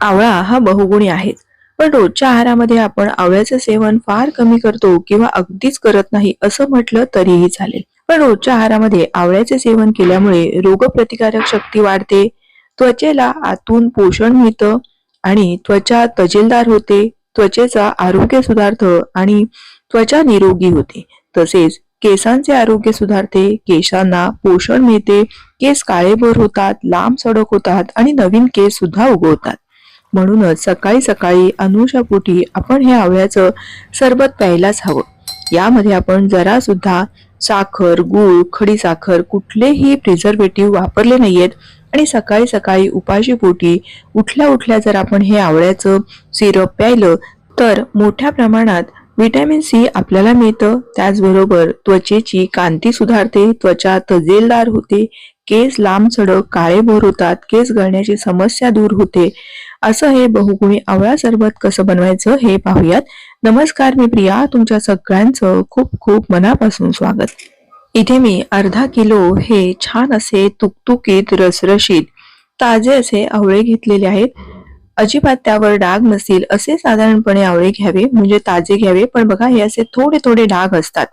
आवळा हा बहुगुणी आहे पण रोजच्या आहारामध्ये आपण आवळ्याचं सेवन फार कमी करतो किंवा अगदीच करत नाही असं म्हटलं तरीही चालेल. पण रोजच्या आहारामध्ये आवळ्याचे सेवन केल्यामुळे रोगप्रतिकारक शक्ती वाढते त्वचेला आतून पोषण मिळतं आणि त्वचा तजेलदार होते त्वचेचा आरोग्य सुधारतं आणि त्वचा निरोगी होते. तसेच केसांचे आरोग्य सुधारते केसांना पोषण मिळते केस काळेभोर होतात लांब सडक होतात आणि नवीन केस सुद्धा उगवतात. म्हणूनच सकाळी सकाळी अनुषापोटी आपण हे आवळ्याचं सरबत प्यायलाच हवं. यामध्ये आपण जरा सुद्धा साखर गूळ खडी साखर कुठलेही प्रिझर्वेटिव्ह वापरले नाहीयेत. आणि सकाळी सकाळी उपाशी पोटी उठल्या उठल्या जर आपण हे आवळ्याचं सिरप प्यायलं तर मोठ्या प्रमाणात व्हिटॅमिन सी आपल्याला मिळतं. त्याचबरोबर त्वचेची कांती सुधारते त्वचा तजेलदार होते केस लांब चढ काळेभोर होतात केस गळण्याची समस्या दूर होते. असं हे बहुगुणी आवळा सरबत कसं बनवायचं हे पाहूयात. नमस्कार मी प्रिया तुमच्या सगळ्यांचं खूप खूप मनापासून स्वागत. इथे मी अर्धा किलो हे छान असे तुकतुकीत रसरशीत ताजे असे आवळे घेतलेले आहेत. अजिबात त्यावर डाग नसतील असे साधारणपणे आवळे घ्यावे म्हणजे ताजे घ्यावे पण बघा हे असे थोडे थोडे डाग असतात.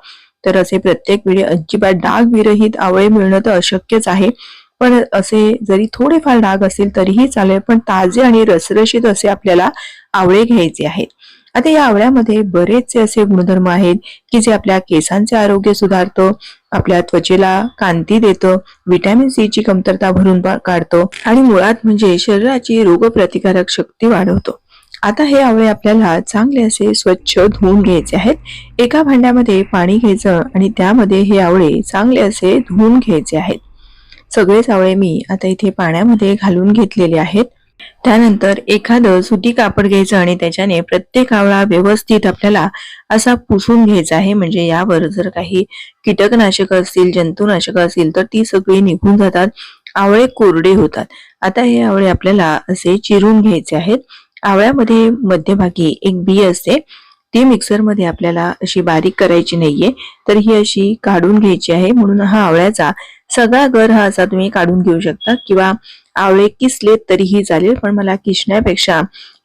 तर असे प्रत्येक वेळी अजिबात डाग विरहित आवळे मिळणं तर अशक्यच आहे. पण असे जरी थोडेफार डाग असतील तरीही चालेल. पण ताजे आणि रसरशीत असे आपल्याला आवळे घ्यायचे आहेत. आता या आवळ्यामध्ये बरेचसे असे गुणधर्म आहेत की जे आपल्या केसांचे आरोग्य सुधारतं आपल्या त्वचेला कांती देतं विटॅमिन सी ची कमतरता भरून काढतो आणि मुळात म्हणजे शरीराची रोगप्रतिकारक शक्ती वाढवतो. आता हे आवळे आपल्याला चांगले असे स्वच्छ धुवून घ्यायचे आहेत. एका भांड्यामध्ये पाणी घ्यायचं आणि त्यामध्ये हे आवळे चांगले असे धुवून घ्यायचे आहेत. सगळेच आवळे मी आता इथे पाण्यामध्ये घालून घेतलेले आहेत. त्यानंतर एखादं सुती कापड घ्यायचं आणि त्याच्याने प्रत्येक आवळा व्यवस्थित आपल्याला असा पुसून घ्यायचा आहे. म्हणजे यावर जर काही कीटकनाशक असतील जंतुनाशक असतील तर ती सगळी निघून जातात. आवळे कोरडे होतात. आता हे आवळे आपल्याला असे चिरून घ्यायचे आहेत. आवळ्यामध्ये मध्यभागी एक बी असते. ती मिक्सरमध्ये आपल्याला अशी बारीक करायची नाहीये. तर ही अशी काढून घ्यायची आहे. म्हणून हा आवळ्याचा सगळा गर हा असा तुम्ही काढून घेऊ शकता किंवा आवळे किसले तरीही चालेल पण मला किसण्यापेक्षा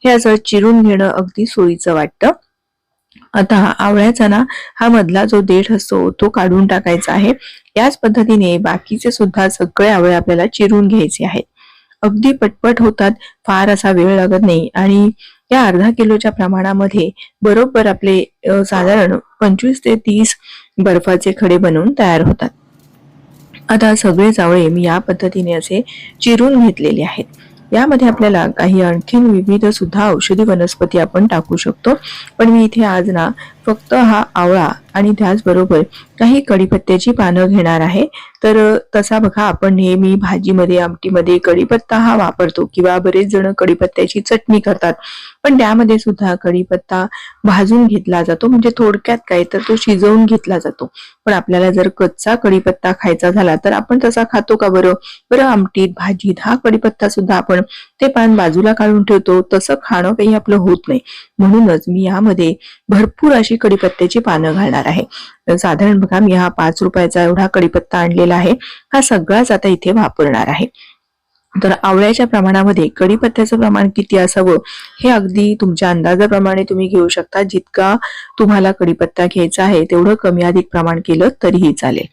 हे असं चिरून घेणं अगदी सोयीचं वाटतं. आता आवळ्याचा ना हा मधला जो देठ असतो तो काढून टाकायचा आहे. याच पद्धतीने बाकीचे सुद्धा सगळे आवळे आपल्याला चिरून घ्यायचे आहेत. अगदी पटपट होतात फार असा वेळ लागत नाही आणि या अर्धा किलोच्या प्रमाणामध्ये बरोबर आपले साधारण पंचवीस ते तीस बर्फाचे खडे बनवून तयार होतात. आता सगळे जावळे मी या पद्धतीने असे चिरून घेतलेले आहेत. यामध्ये आपल्याला काही आणखीन विविध सुद्धा औषधी वनस्पती आपण टाकू शकतो. पण मी इथे आज ना फक्त हा आवळा आणि त्याचबरोबर काही कढीपत्त्याची पानं घेणार आहे. तर तसा बघा आपण नेहमी भाजीमध्ये आमटीमध्ये कढीपत्ता हा वापरतो किंवा बरेच जण कढीपत्त्याची चटणी करतात. पण त्यामध्ये सुद्धा कढीपत्ता भाजून घेतला जातो. म्हणजे थोडक्यात काय तर तो शिजवून घेतला जातो. पण आपल्याला जर कच्चा कढीपत्ता खायचा झाला तर आपण तसा खातो का बरं? बरं आमटीत भाजीत हा कढीपत्ता सुद्धा आपण ते पान बाजूला काढून ठेवतो. तसं खाणं काही आपलं होत नाही. म्हणूनच मी यामध्ये भरपूर अशी कढीपत्त्याची पानं घालणार आहे. साधारण बघा मी हा पाच रुपयाचा एवढा कढीपत्ता आणलेला आहे. हा सगळाच आता इथे वापरणार आहे. तर आवळ्याच्या प्रमाणामध्ये कढीपत्त्याचं प्रमाण किती असावं हे अगदी तुमच्या अंदाजाप्रमाणे तुम्ही घेऊ शकता. जितका तुम्हाला कढीपत्ता घ्यायचा आहे तेवढं कमी अधिक प्रमाण केलं तरीही चालेल.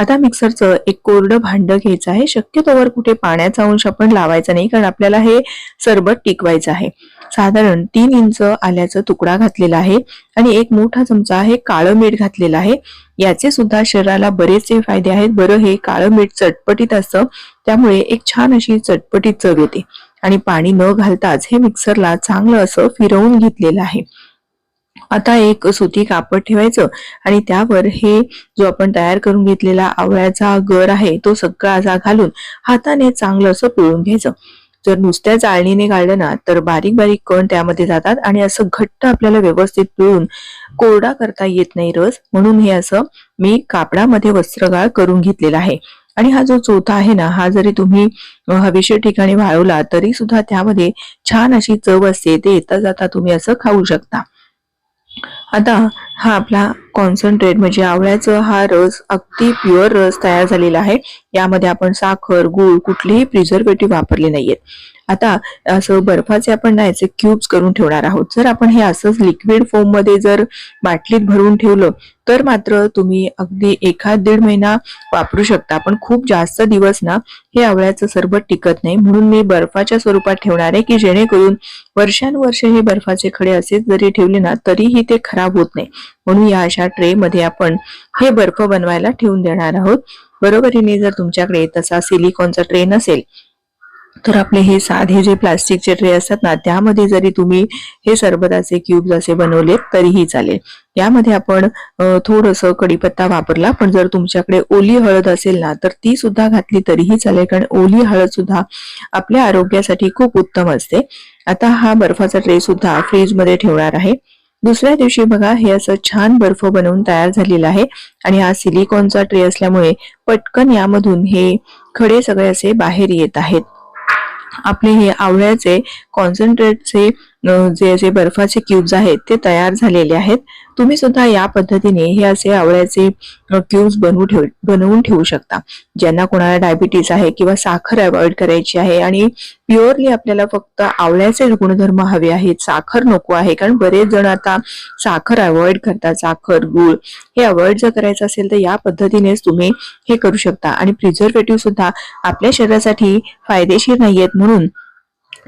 आता मिक्सरचं एक कोरडं भांड घ्यायचं आहे. शक्यतोवर कुठे पाण्याचा अंश आपण लावायचा नाही कारण आपल्याला हे सरबत टिकवायचं आहे. साधारण तीन इंच आल्याचा तुकडा घातलेला आहे आणि एक मोठा चमचा हे काळं मीठ घातलेलं आहे. याचे सुद्धा शरीराला बरेचसे फायदे आहेत. बरं हे काळं मीठ चटपटीत असतं त्यामुळे एक छान अशी चटपटीत चव येते. आणि पाणी न घालताच हे मिक्सरला चांगलं असं फिरवून घेतलेलं आहे. आता एक सुती कापड ठेवायचं आणि त्यावर हे जो आपण तयार करून घेतलेला आवळ्याचा गर आहे तो सगळा असा घालून हाताने चांगलं असं पिळून घ्यायचं. जर नुसत्या चाळणीने गाळलं ना तर बारीक बारीक कण त्यामध्ये जातात आणि असं घट्ट आपल्याला व्यवस्थित पिळून कोरडा करता येत नाही रस. म्हणून हे असं मी कापडामध्ये वस्त्रगाळ करून घेतलेला आहे. आणि हा जो चोथा आहे ना हा जरी तुम्ही हवेशीर ठिकाणी वाळवला तरी सुद्धा त्यामध्ये छान अशी चव असते. ते येता जाता तुम्ही असं खाऊ शकता. आता हा आपला कॉन्सन्ट्रेट म्हणजे आवळ्याचा हा रस अगदी प्युअर रस तयार झालेला आहे. यामध्ये आपण साखर गूळ कुठलेही प्रिझर्वेटिव्ह वापरले नाहीयेत. आता असं बर्फाचे आपण ना याचे क्यूब्स करून ठेवणार आहोत. जर आपण हे असंच लिक्विड फॉर्ममध्ये जर बाटलीत भरून ठेवलं तर मात्र तुम्ही अगदी एखाद दीड महिना वापरू शकता. पण खूप जास्त दिवस ना हे आवळ्याचं सरबत टिकत नाही. म्हणून मी बर्फाच्या स्वरूपात ठेवणार आहे की जेणेकरून वर्षानुवर्ष हे बर्फाचे खडे असेच जरी ठेवले ना तरीही ते खराब होत नाही. म्हणून या अशा ट्रे मध्ये आपण हे बर्फ बनवायला ठेवून देणार आहोत. बरोबरीने जर तुमच्याकडे तसा सिलिकॉनचा ट्रे नसेल तर आपले हे साधे जे प्लास्टिकचे ट्रे असतात ना त्यामध्ये जरी तुम्ही हे सरबताचे क्यूब्स असे बनवले तरीही चालेल. यामध्ये आपण थोडस कढीपत्ता वापरला पण जर तुमच्याकडे ओली हळद असेल ना तर ती सुद्धा घातली तरीही चालेल कारण ओली हळद सुद्धा आपल्या आरोग्यासाठी खूप उत्तम असते. आता हा बर्फाचा ट्रे सुद्धा फ्रीजमध्ये ठेवणार आहे. दुसऱ्या दिवशी बघा हे असं छान बर्फ बनवून तयार झालेलं आहे आणि हा सिलिकॉनचा ट्रे असल्यामुळे पटकन यामधून हे खडे सगळे असे बाहेर येत आहेत. आपले हे आवळ्याचे कॉन्सन्ट्रेटचे जे जे बर्फाचे क्यूब्स आहेत ते तयार झालेले आहेत. तुम्ही सुद्धा या पद्धतीने हे असे आवळ्याचे क्यूब्स बनवू ठेव बनवून ठेवू शकता. ज्यांना कोणाला डायबिटीस आहे किंवा साखर अवॉइड करायची आहे आणि प्युअरली आपल्याला फक्त आवळ्याचे गुणधर्म हवे आहेत साखर नको आहे. कारण बरेच जण आता साखर अवॉइड करतात साखर गुळ. हे अवॉइड जर करायचं असेल तर या पद्धतीनेच तुम्ही हे करू शकता. आणि प्रिझर्वेटिव्ह सुद्धा आपल्या शरीरासाठी फायदेशीर नाहीयेत म्हणून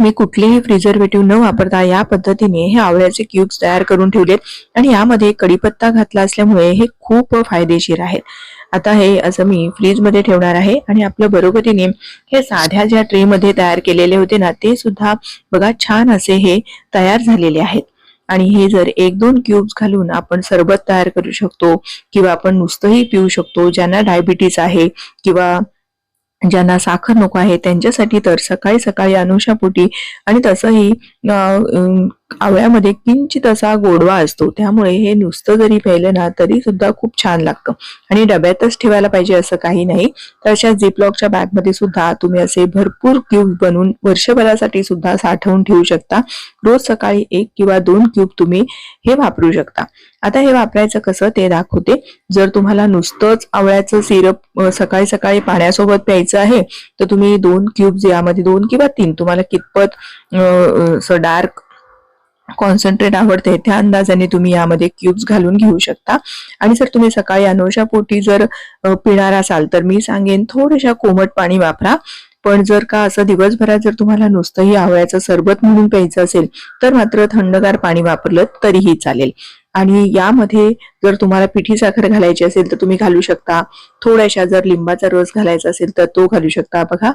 मी कुठलेही प्रिझर्वेटिव्ह न वापरता या पद्धतीने हे आवळ्याचे क्यूब्स तयार करून ठेवलेत आणि यामध्ये कढीपत्ता घातला असल्यामुळे हे खूप फायदेशीर आहेत. आता हे असं मी फ्रीजमध्ये ठेवणार आहे आणि आपल्या बरोबरीने हे साध्या ज्या ट्रे मध्ये तयार केलेले होते ना ते सुद्धा बघा छान असे हे तयार झालेले आहेत. आणि हे जर एक दोन क्यूब्स घालून आपण सरबत तयार करू शकतो किंवा आपण नुसतंही पिऊ शकतो ज्यांना डायबिटीस आहे किंवा ज्यांना साखर नको आहे त्यांच्यासाठी तर सकाळी सकाळी अनुषापोटी आणि तसंही आवळ्यामध्ये किंचित असा गोडवा असतो. त्यामुळे हे नुसतं जरी प्यायलं ना तरी सुद्धा खूप छान लागतं. आणि डब्यातच ठेवायला पाहिजे असं काही नाही. तर अशा झिपलॉकच्या बॅगमध्ये सुद्धा तुम्ही असे भरपूर क्यूब बनवून वर्षभरासाठी सुद्धा साठवून ठेवू शकता. रोज सकाळी एक किंवा दोन क्यूब तुम्ही हे वापरू शकता. आता हे वापरायचं कसं ते दाखवते. जर तुम्हाला नुसतंच आवळ्याचं सिरप सकाळी सकाळी पाण्यासोबत प्यायचं आहे तर तुम्ही दोन क्यूब यामध्ये दोन किंवा तीन तुम्हाला कितपत डार्क कॉन्सन्ट्रेट आवडते त्या अंदाजाने तुम्ही यामध्ये क्यूब्स घालून घेऊ शकता. आणि जर तुम्ही सकाळी अनोशा पोटी जर पिणार असाल तर मी सांगेन थोड्याशा कोमट पाणी वापरा. पण जर का असं दिवसभरात जर तुम्हाला नुसतंही आवळ्याचं सरबत म्हणून प्यायचं असेल तर मात्र थंडगार पाणी वापरलं तरीही चालेल. आणि यामध्ये जर तुम्हाला पिठी साखर घालायची असेल तर तुम्ही घालू शकता. थोड्याशा जर लिंबाचा रस घालायचा असेल तर तो घालू शकता. बघा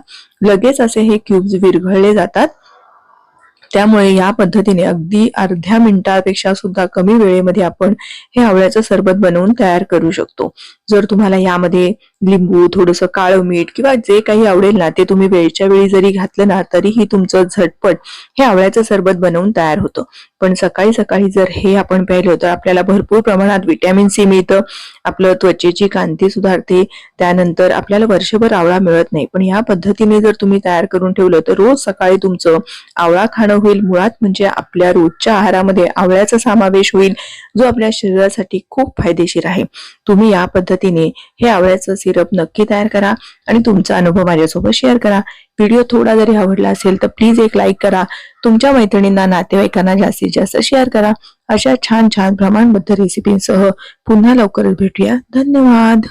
लगेच असे हे क्यूब्स विरघळले जातात. त्यामुळे या पद्धतीने अगदी अर्ध्या मिनिटापेक्षा सुद्धा कमी वेळेमध्ये आपण हे आवळ्याचं सरबत बनवून तयार करू शकतो. जर तुम्हाला यामध्ये लिंबू थोडस काळं मीठ किंवा जे काही आवडेल ना ते तुम्ही वेळच्या वेळी जरी घातलं ना तरीही तुमचं झटपट हे आवळ्याचं सरबत बनवून तयार होतं. पण सकाळी सकाळी जर हे आपण प्यायलं तर आपल्याला भरपूर प्रमाणात विटॅमिन सी मिळतं. आपलं त्वचेची कांती सुधारते त्यानंतर आपल्याला वर्षभर आवळा मिळत नाही. पण या पद्धतीने जर तुम्ही तयार करून ठेवलं तर रोज सकाळी तुमचं आवळा खाणं होईल. मुळात म्हणजे आपल्या रोजच्या आहारामध्ये आवळ्याचा समावेश होईल जो आपल्या शरीरासाठी खूप फायदेशीर आहे. तुम्ही या पद्धतीने हे आवळ्याचं सिरप नक्की तयार करा आणि तुमचा अनुभव माझ्यासोबत शेअर करा. व्हिडिओ थोडा जरी आवडला असेल तर प्लीज एक लाईक करा. तुमच्या मैत्रिणींना नातेवाईकांना जास्तीत जास्त शेअर करा. अशा छान छान प्रमाणबद्ध रेसिपींसह पुन्हा लवकरच भेटूया. धन्यवाद!